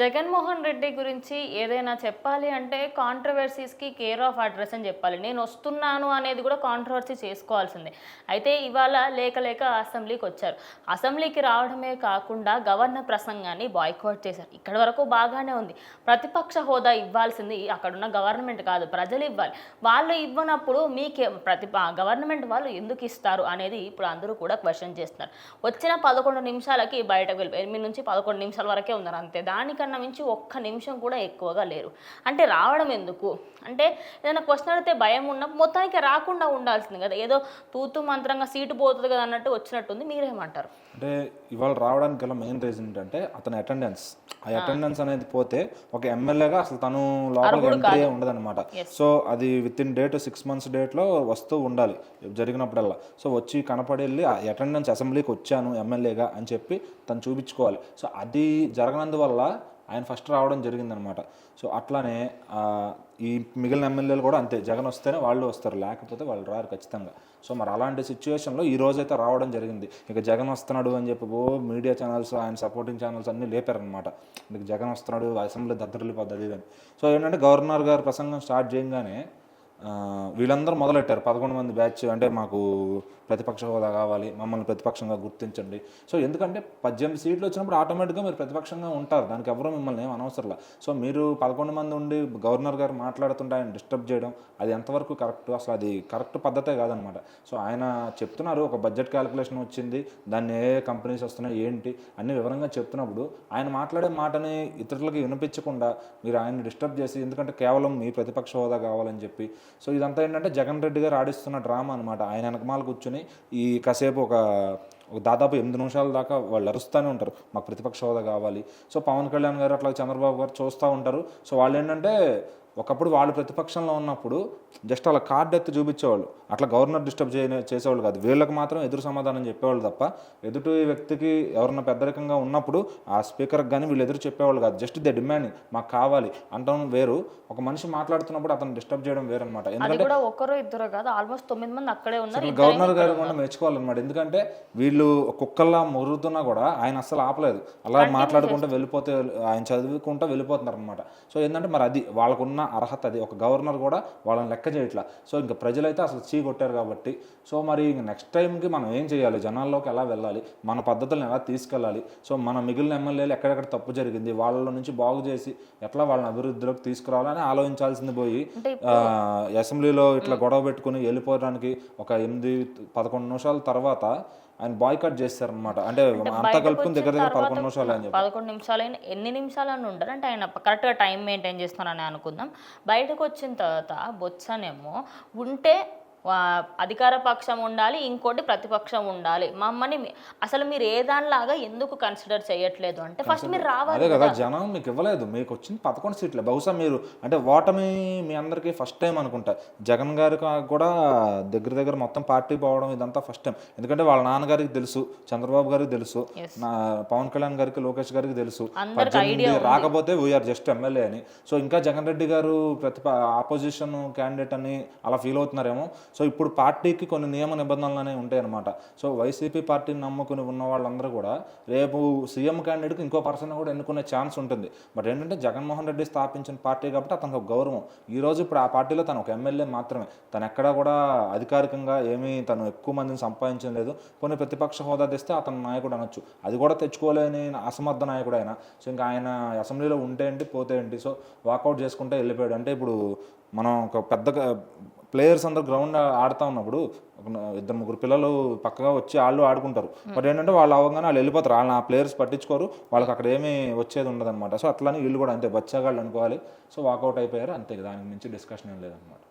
జగన్మోహన్ రెడ్డి గురించి ఏదైనా చెప్పాలి అంటే కాంట్రవర్సీస్కి కేర్ ఆఫ్ అడ్రస్ అని చెప్పాలి. నేను వస్తున్నాను అనేది కూడా కాంట్రవర్సీ చేసుకోవాల్సిందే. అయితే ఇవాళ లేక లేక అసెంబ్లీకి వచ్చారు. అసెంబ్లీకి రావడమే కాకుండా గవర్నర్ ప్రసంగాన్ని బాయ్కాట్ చేశారు. ఇక్కడ వరకు బాగానే ఉంది. ప్రతిపక్ష హోదా ఇవ్వాల్సింది అక్కడున్న గవర్నమెంట్ కాదు ప్రజలు ఇవ్వాలి. వాళ్ళు ఇవ్వనప్పుడు మీకే ప్రతి గవర్నమెంట్ వాళ్ళు ఎందుకు ఇస్తారు అనేది ఇప్పుడు అందరూ కూడా క్వశ్చన్ చేస్తున్నారు. వచ్చిన పదకొండు నిమిషాలకి బయటకు వెళ్ళి ఎనిమిది నుంచి పదకొండు నిమిషాల వరకే ఉన్నారు అంతే. దానికన్నా మించి ఒక్క నిమిషం కూడా ఎక్కువగా లేరు. అంటే రావడం ఎందుకు? అంటే ఏదైనా క్వశ్చన్ అడిగితే భయం ఉన్న మొత్తానికి రాకుండా ఉండాల్సింది కదా. ఏదో తూతు మంత్రంగా సీటు పోతుంది కదా అన్నట్టు వచ్చినట్టుంది మీరేమంటారు? అంటే ఇవాళ రావడానికి గల మెయిన్ రీజన్ ఏంటంటే అతని అటెండెన్స్ ఆ అటెండెన్స్ అనేది పోతే ఒక ఎమ్మెల్యేగా అసలు తను లోపలికి ఎంట్రీ ఉండదన్నమాట. సో అది within date six months డేట్లో వస్తూ ఉండాలి జరిగినప్పుడల్లా. సో వచ్చి కనపడి వెళ్ళి ఆ అటెండెన్స్ అసెంబ్లీకి వచ్చాను ఎమ్మెల్యేగా అని చెప్పి తను చూపించుకోవాలి. సో అది జరగనందువల్ల ఆయన ఫస్ట్ రావడం జరిగిందనమాట. సో అట్లానే ఈ మిగిలిన ఎమ్మెల్యేలు కూడా అంతే. జగన్ వస్తేనే వాళ్ళు వస్తారు. లేకపోతే వాళ్ళు రారు ఖచ్చితంగా. సో మరి అలాంటి సిచ్యువేషన్లో ఈ రోజైతే రావడం జరిగింది. ఇక జగన్ వస్తున్నాడు అని చెప్పి ఓ మీడియా ఛానల్స్ ఆయన సపోర్టింగ్ ఛానల్స్ అన్నీ లేపారనమాట. ఇక జగన్ వస్తున్నాడు అసెంబ్లీ దద్దరిల్లిపోద్ది అది అని. సో ఏంటంటే గవర్నర్ గారు ప్రసంగం స్టార్ట్ చేయగానే వీళ్ళందరూ మొదలెట్టారు. పదకొండు మంది బ్యాచ్ అంటే మాకు ప్రతిపక్ష హోదా కావాలి. మమ్మల్ని ప్రతిపక్షంగా గుర్తించండి. సో ఎందుకంటే పద్దెనిమిది సీట్లు వచ్చినప్పుడు ఆటోమేటిక్గా మీరు ప్రతిపక్షంగా ఉంటారు. దానికి ఎవరో మిమ్మల్ని ఏం అనవసరంలా. సో మీరు పదకొండు మంది ఉండి గవర్నర్ గారు మాట్లాడుతుంటే ఆయన డిస్టర్బ్ చేయడం అది ఎంతవరకు కరెక్ట్? అసలు అది కరెక్ట్ పద్ధతే కాదనమాట. సో ఆయన చెప్తున్నారు ఒక బడ్జెట్ క్యాలిక్యులేషన్ వచ్చింది. దాన్ని ఏ కంపెనీస్ వస్తున్నాయి ఏంటి? అన్ని వివరంగా చెప్తున్నప్పుడు ఆయన మాట్లాడే మాటని ఇతరులకి వినిపించకుండా మీరు ఆయన డిస్టర్బ్ చేసి ఎందుకంటే కేవలం మీ ప్రతిపక్ష హోదా కావాలని చెప్పి సో ఇదంతా ఏంటంటే జగన్ రెడ్డి గారు ఆడిస్తున్న డ్రామా అనమాట ఆయన వెనకమాల కూర్చొని ఈ కాసేపు ఒక ఒక దాదాపు ఎనిమిది నిమిషాల దాకా వాళ్ళు అరుస్తూనే ఉంటారు. మాకు ప్రతిపక్ష హోదా కావాలి. సో పవన్ కళ్యాణ్ గారు అట్లా చంద్రబాబు గారు చూస్తూ ఉంటారు. సో వాళ్ళు ఏంటంటే ఒకప్పుడు వాళ్ళు ప్రతిపక్షంలో ఉన్నప్పుడు జస్ట్ అలా కార్డు ఎత్తి చూపించేవాళ్ళు. అట్లా గవర్నర్ డిస్టర్బ్ చేయ చేసేవాళ్ళు కాదు. వీళ్ళకి మాత్రం ఎదురు సమాధానం చెప్పేవాళ్ళు తప్ప ఎదుటి వ్యక్తికి ఎవరన్నా పెద్దరికంగా ఉన్నప్పుడు ఆ స్పీకర్కి కానీ వీళ్ళు ఎదురు చెప్పేవాళ్ళు కాదు. జస్ట్ దే డిమాండ్ మాకు కావాలి. అంటాం వేరు. ఒక మనిషి మాట్లాడుతున్నప్పుడు అతను డిస్టర్బ్ చేయడం వేరు అనమాట ఎందుకంటే ఒకరు ఇద్దరు కాదు. ఆల్మోస్ట్ తొమ్మిది మంది అక్కడే ఉన్నారు. గవర్నర్ గారు కూడా మెచ్చుకోవాలన్నమాట. ఎందుకంటే వీళ్ళు కుక్కల్లా మురుగుతున్నా కూడా ఆయన అస్సలు ఆపలేదు. అలా మాట్లాడుకుంటూ వెళ్ళిపోతే ఆయన చదువుకుంటూ వెళ్ళిపోతున్నారు అనమాట సో ఏంటంటే మరి అది వాళ్ళకున్న అర్హత అది. ఒక గవర్నర్ కూడా వాళ్ళని లెక్క చేయట్లా. సో ఇంకా ప్రజలైతే అసలు చీ కొట్టారు కాబట్టి సో మరి నెక్స్ట్ టైంకి మనం ఏం చేయాలి? జనాల్లోకి ఎలా వెళ్ళాలి? మన పద్ధతులను ఎలా తీసుకెళ్ళాలి? సో మన మిగిలిన ఎమ్మెల్యేలు ఎక్కడెక్కడ తప్పు జరిగింది? వాళ్ళ నుంచి బాగు చేసి ఎట్లా వాళ్ళని అభివృద్ధిలోకి తీసుకురావాలని ఆలోచించాల్సింది పోయి అసెంబ్లీలో ఇట్లా గొడవ పెట్టుకుని వెళ్ళిపోవడానికి ఒక ఎనిమిది పదకొండు నిమిషాల తర్వాత ఆయన బాయ్కట్ చేస్తారనమాట అంటే అంతా కలుపుకుని దగ్గర దగ్గర పదకొండు నిమిషాలు అని పదకొండు నిమిషాలైనా ఎన్ని నిమిషాలని ఉండరు. అంటే ఆయన కరెక్ట్గా టైం మెయింటైన్ చేస్తున్నారని అనుకుందాం. బయటకు వచ్చిన తర్వాత బొత్సనేమో ఉంటే అధికార పక్షం ఉండాలి ఇంకోటి ప్రతిపక్షం ఉండాలి. మమ్మల్ని అసలు మీరు ఏ దానిలాగా ఎందుకు కన్సిడర్ చేయట్లేదు అంటే ఫస్ట్ మీరు రావాలి కదా జనం మీకు ఇవ్వలేదు. మీకు వచ్చింది పదకొండు సీట్లే. బహుశా మీరు అంటే ఓటమి మీ అందరికీ ఫస్ట్ టైం అనుకుంటా. జగన్ గారికి కూడా దగ్గర దగ్గర మొత్తం పార్టీ పోవడం ఇదంతా ఫస్ట్ టైం ఎందుకంటే వాళ్ళ నాన్నగారికి తెలుసు చంద్రబాబు గారికి తెలుసు పవన్ కళ్యాణ్ గారికి లోకేష్ గారికి తెలుసు. రాకపోతే వీఆర్ జస్ట్ ఎమ్మెల్యే అని. సో ఇంకా జగన్ రెడ్డి గారు ప్రతిప ఆపోజిషన్ క్యాండిడేట్ అని అలా ఫీల్ అవుతున్నారేమో. సో ఇప్పుడు పార్టీకి కొన్ని నియమ నిబంధనలు అనేవి ఉంటాయి అనమాట సో వైసీపీ పార్టీని నమ్ముకుని ఉన్న వాళ్ళందరూ కూడా రేపు సీఎం క్యాండిడేట్కి ఇంకో పర్సన్ కూడా ఎన్నుకునే ఛాన్స్ ఉంటుంది. బట్ ఏంటంటే జగన్మోహన్ రెడ్డి స్థాపించిన పార్టీ కాబట్టి అతనికి ఒక గౌరవం. ఈ రోజు ఇప్పుడు ఆ పార్టీలో తను ఒక ఎమ్మెల్యే మాత్రమే. తను ఎక్కడా కూడా అధికారికంగా ఏమీ తను ఎక్కువ మందిని సంపాదించడం లేదు. కొన్ని ప్రతిపక్ష హోదా తెస్తే అతను నాయకుడు అనొచ్చు. అది కూడా తెచ్చుకోలేని అసమర్థ నాయకుడు ఆయన. సో ఇంకా ఆయన అసెంబ్లీలో ఉంటే ఏంటి పోతే ఏంటి? సో వాకౌట్ చేసుకుంటే వెళ్ళిపోయాడు. అంటే ఇప్పుడు మనం ఒక పెద్ద ప్లేయర్స్ అందరు గ్రౌండ్ ఆడుతూ ఉన్నప్పుడు ఇద్దరు ముగ్గురు పిల్లలు పక్కగా వచ్చి వాళ్ళు ఆడుకుంటారు. బట్ ఏంటంటే వాళ్ళు అవగానే వాళ్ళు వెళ్ళిపోతారు. వాళ్ళని ఆ ప్లేయర్స్ పట్టించుకోరు. వాళ్ళకి అక్కడ ఏమీ వచ్చేది ఉండదు అనమాట సో అట్లానే వీళ్ళు కూడా అంతే బచ్చాగాళ్ళు అనుకోవాలి. సో వాకౌట్ అయిపోయారు. అంతే దానికి మించి డిస్కషన్ ఏం లేదనమాట